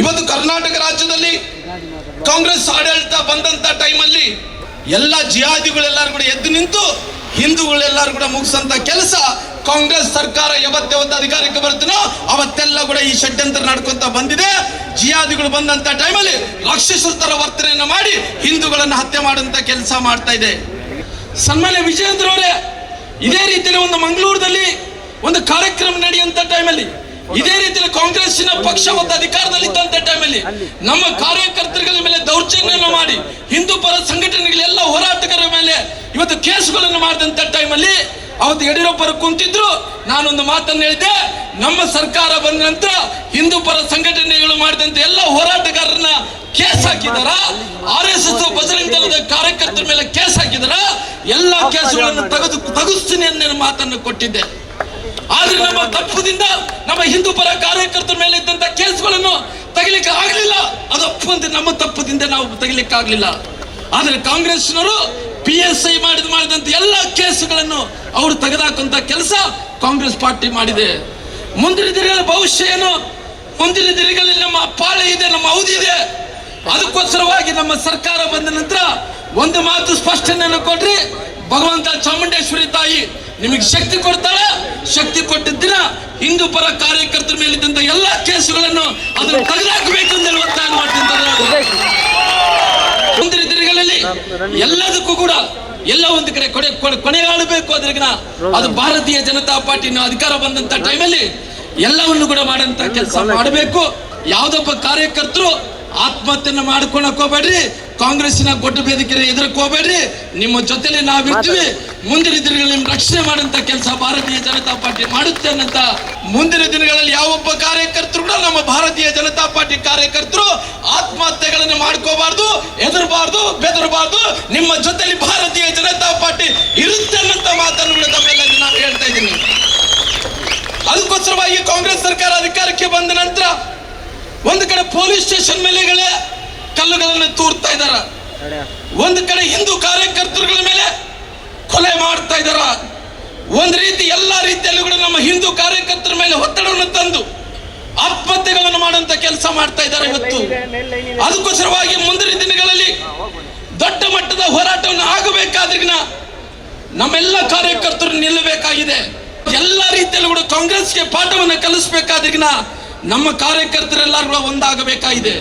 ಇವತ್ತು ಕರ್ನಾಟಕ ರಾಜ್ಯದಲ್ಲಿ ಕಾಂಗ್ರೆಸ್ ಆಡಳಿತ ಬಂದಂತ ಟೈಮಲ್ಲಿ ಎಲ್ಲ ಜಿಹಾದಿಗಳೆಲ್ಲರೂ ಕೂಡ ಎದ್ದು ನಿಂತು ಹಿಂದೂಗಳೆಲ್ಲರೂ ಕೂಡ ಮುಗಿಸಂತ ಕೆಲಸ ಕಾಂಗ್ರೆಸ್ ಸರ್ಕಾರ ಯಾವತ್ತು ಅಧಿಕಾರಕ್ಕೆ ಬರ್ತೀನೋ ಅವತ್ತೆಲ್ಲ ಕೂಡ ಈ ಷಡ್ಯಂತ್ರ ನಡ್ಕೊಂತ ಬಂದಿದೆ. ಜಿಯಾದಿಗಳು ಬಂದಂತ ಟೈಮಲ್ಲಿ ರಾಕ್ಷಸರ ವರ್ತನೆಯನ್ನು ವರ್ತನೆಯನ್ನ ಮಾಡಿ ಹಿಂದೂಗಳನ್ನು ಹತ್ಯೆ ಮಾಡುವಂತ ಕೆಲಸ ಮಾಡ್ತಾ ಇದೆ. ಸನ್ಮಾನ್ಯ ವಿಜಯೇಂದ್ರ ಅವರೇ ಇದೇ ರೀತಿಯಲ್ಲಿ ಒಂದು ಮಂಗಳೂರಿನಲ್ಲಿ ಒಂದು ಕಾರ್ಯಕ್ರಮ ನಡೆಯುವಂತ ಟೈಮಲ್ಲಿ ಇದೇ ರೀತಿಯಲ್ಲಿ ಕಾಂಗ್ರೆಸ್ಸಿನ ಪಕ್ಷ ಒಂದು ಅಧಿಕಾರದಲ್ಲಿ ಇದ್ದಂತ ಟೈಮಲ್ಲಿ ನಮ್ಮ ಕಾರ್ಯಕರ್ತರುಗಳ ಮೇಲೆ ದೌರ್ಜನ್ಯವನ್ನು ಮಾಡಿ ಹಿಂದೂ ಪರ ಸಂಘಟನೆಗಳೆಲ್ಲ ಹೋರಾಟಗಾರರ ಮೇಲೆ ಇವತ್ತು ಕೇಸುಗಳನ್ನು ಮಾಡಿದಂತ ಟೈಮಲ್ಲಿ ಅವತ್ತು ಯಡಿಯೂರಪ್ಪರು ಕುಂತಿದ್ರು. ನಾನೊಂದು ಮಾತನ್ನು ಹೇಳಿದೆ. ನಮ್ಮ ಸರ್ಕಾರ ಬಂದ ನಂತರ ಹಿಂದೂ ಪರ ಸಂಘಟನೆಗಳು ಮಾಡಿದಂತ ಎಲ್ಲ ಹೋರಾಟಗಾರರನ್ನ ಕೇಸ್ ಹಾಕಿದಾರ? ಆರ್ ಎಸ್ ಎಸ್ ಬಜರಂಗ ದಳದ ಕಾರ್ಯಕರ್ತರ ಮೇಲೆ ಕೇಸ್ ಹಾಕಿದಾರ? ಎಲ್ಲಾ ಕೇಸುಗಳನ್ನು ತೆಗೆದು ತಗಸ್ತೀನಿ ಅನ್ನೋ ಮಾತನ್ನು ಕೊಟ್ಟಿದ್ದೆ. ಆದ್ರೆ ನಮ್ಮ ತಪ್ಪದಿಂದ ನಮ್ಮ ಹಿಂದೂ ಪರ ಕಾರ್ಯಕರ್ತರ ಮೇಲೆ ಇದ್ದಂತ ಕೇಸ್ಗಳನ್ನು ತೆಗಿಲಿಕ್ಕೆ ಆಗ್ಲಿಲ್ಲ. ಅದು ಅಂತ ನಮ್ಮ ತಪ್ಪದಿಂದ ನಾವು ತೆಗಿಲಿಕ್ಕೆ ಆಗ್ಲಿಲ್ಲ. ಆದ್ರೆ ಕಾಂಗ್ರೆಸ್ನವರು ಪಿ ಎಸ್ ಐ ಮಾಡಿದ ಮಾಡಿದಂತ ಎಲ್ಲ ಕೇಸುಗಳನ್ನು ಅವರು ತೆಗೆದಾಕುವಂತ ಕೆಲಸ ಕಾಂಗ್ರೆಸ್ ಪಾರ್ಟಿ ಮಾಡಿದೆ. ಮುಂದಿನ ದಿನಗಳ ಭವಿಷ್ಯ ಏನು? ಮುಂದಿನ ದಿನಗಳಲ್ಲಿ ನಮ್ಮ ಪಾಳೆ ಇದೆ, ನಮ್ಮ ಅವಧಿ ಇದೆ. ಅದಕ್ಕೋಸ್ಕರವಾಗಿ ನಮ್ಮ ಸರ್ಕಾರ ಬಂದ ನಂತರ ಒಂದು ಮಾತು ಸ್ಪಷ್ಟನೆಯನ್ನು ಕೊಡ್ರಿ. ಭಗವಂತ ಚಾಮುಂಡೇಶ್ವರಿ ತಾಯಿ ನಿಮಗೆ ಶಕ್ತಿ ಕೊಡ್ತಾಳೆ, ಶಕ್ತಿ ಕೊಟ್ಟಿದ್ದ ದಿನ ಹಿಂದೂ ಪರ ಕಾರ್ಯಕರ್ತರ ಮೇಲಿದ್ದಂತ ಎಲ್ಲ ಕೇಸುಗಳನ್ನು ಅದನ್ನು ತೆಗೆದಾಕಬೇಕು ಅಂತ ಒತ್ತಾಯ ಮುಂದಿನ ದಿನಗಳಲ್ಲಿ ಎಲ್ಲದಕ್ಕೂ ಕೂಡ ಎಲ್ಲ ಒಂದು ಕಡೆ ಕೊನೆ ಕೊನೆಗಾಡಬೇಕು ಅದ್ರಿಗಿನ ಅದು ಭಾರತೀಯ ಜನತಾ ಪಾರ್ಟಿ ಅಧಿಕಾರ ಬಂದಂತ ಟೈಮಲ್ಲಿ ಎಲ್ಲವನ್ನು ಕೂಡ ಮಾಡಂತ ಕೆಲಸ ಮಾಡಬೇಕು. ಯಾವ್ದೊಬ್ಬ ಕಾರ್ಯಕರ್ತರು ಆತ್ಮಹತ್ಯೆ ಮಾಡ್ಕೊಳಕ್ ಹೋಗ್ಬೇಡ್ರಿ ಕಾಂಗ್ರೆಸ್ಸಿನ ಗೊಡ್ಡ ಬೇದಿಕೆ ಎದುರಕ್ಕೆ ಹೋಗ್ಬೇಡ್ರಿ ನಿಮ್ಮ ಜೊತೆಲಿ ನಾವಿರ್ತೀವಿ. ಮುಂದಿನ ದಿನಗಳಲ್ಲಿ ನಿಮ್ಮ ರಕ್ಷಣೆ ಮಾಡಂತ ಕೆಲಸ ಭಾರತೀಯ ಜನತಾ ಪಾರ್ಟಿ ಮಾಡುತ್ತೆ ಅನ್ನಂತ ಮುಂದಿನ ದಿನಗಳಲ್ಲಿ ಯಾವೊಬ್ಬ ಕಾರ್ಯಕರ್ತರು ಕೂಡ ನಮ್ಮ ಭಾರತೀಯ ಜನತಾ ಪಾರ್ಟಿ ಕಾರ್ಯಕರ್ತರು ಆತ್ಮಹತ್ಯೆಗಳನ್ನು ಮಾಡ್ಕೋಬಾರ್ದು ಎದುರಬಾರ್ದು ಬೆದರಬಾರ್ದು. ನಿಮ್ಮ ಜೊತೆಲಿ ಭಾರತೀಯ ಜನತಾ ಪಾರ್ಟಿ ಇರುತ್ತೆ ಅನ್ನಂತ ಮಾತನ್ನು ಕೂಡ ತಮ್ಮೆಲ್ಲರಿಗೂ ನಾನು ಹೇಳ್ತಾ ಇದ್ದೀನಿ. ಅದಕ್ಕೋಸ್ಕರವಾಗಿ ಕಾಂಗ್ರೆಸ್ ಸರ್ಕಾರ ಅಧಿಕಾರಕ್ಕೆ ಬಂದ ನಂತರ ಒಂದು ಕಡೆ ಪೊಲೀಸ್ ಸ್ಟೇಷನ್ ಮೇಲೆಗಳೇ ಕಲ್ಲುಗಳನ್ನು ತೂರ್ತಾ ಇದ್ದಾರ ಒಂದು ಕಡೆ ಹಿಂದೂ ಕಾರ್ಯಕರ್ತರುಗಳ ಮೇಲೆ ಕೊಲೆ ಮಾಡ್ತಾ ಇದ್ದಾರ ಒಂದು ರೀತಿ ಎಲ್ಲ ರೀತಿಯಲ್ಲೂ ಕೂಡ ನಮ್ಮ ಹಿಂದೂ ಕಾರ್ಯಕರ್ತರ ಮೇಲೆ ಒತ್ತಡವನ್ನು ತಂದು ಆತ್ಮಹತ್ಯೆಗಳನ್ನು ಮಾಡುವಂತ ಕೆಲಸ ಮಾಡ್ತಾ ಇದ್ದಾರೆ ಇವತ್ತು. ಅದಕ್ಕೋಸ್ಕರವಾಗಿ ಮುಂದಿನ ದಿನಗಳಲ್ಲಿ ದೊಡ್ಡ ಮಟ್ಟದ ಹೋರಾಟವನ್ನು ಆಗಬೇಕಾದ್ರಿಗಿನ ನಮ್ಮೆಲ್ಲ ಕಾರ್ಯಕರ್ತರು ನಿಲ್ಲಬೇಕಾಗಿದೆ. ಎಲ್ಲ ರೀತಿಯಲ್ಲೂ ಕೂಡ ಕಾಂಗ್ರೆಸ್ಗೆ ಪಾಠವನ್ನು ಕಲಿಸಬೇಕಾದ್ರಿಗಿನ ನಮ್ಮ ಕಾರ್ಯಕರ್ತರೆಲ್ಲರೂ ಒಂದಾಗಬೇಕಾಗಿದೆ.